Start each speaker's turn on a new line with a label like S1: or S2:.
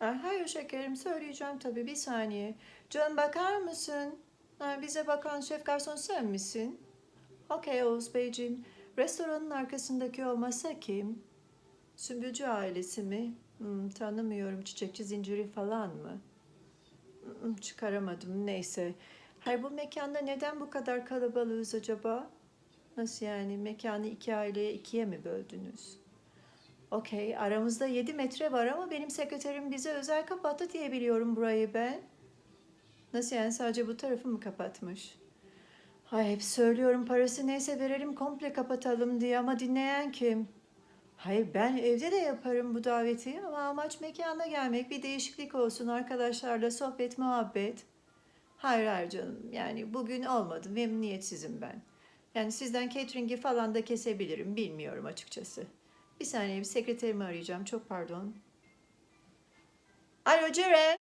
S1: Ha, Hayır şekerim söyleyeceğim tabii bir saniye. Canım bakar mısın? Bize bakan şef garson sen misin? Okey Oğuz Beyciğim. Restoranın arkasındaki o masa kim? Sümbülcü ailesi mi? Hmm, tanımıyorum. Çiçekçi zinciri falan mı? Hmm, çıkaramadım. Neyse. Hayır bu mekanda neden bu kadar kalabalığız acaba? Nasıl yani? Mekanı iki aileye ikiye mi böldünüz? Okey, aramızda 7 metre var ama benim sekreterim bize özel kapattı diye biliyorum burayı ben. Nasıl yani sadece bu tarafı mı kapatmış? Hay hep söylüyorum parası neyse verelim komple kapatalım diye ama dinleyen kim? Hayır ben evde de yaparım bu daveti ama amaç mekana gelmek bir değişiklik olsun arkadaşlarla sohbet muhabbet. Hayır hayır canım yani bugün olmadı memnuniyetsizim ben. Yani sizden catering'i falan da kesebilirim bilmiyorum açıkçası. Bir saniye bir sekreterimi arayacağım çok pardon. Alo Ceren.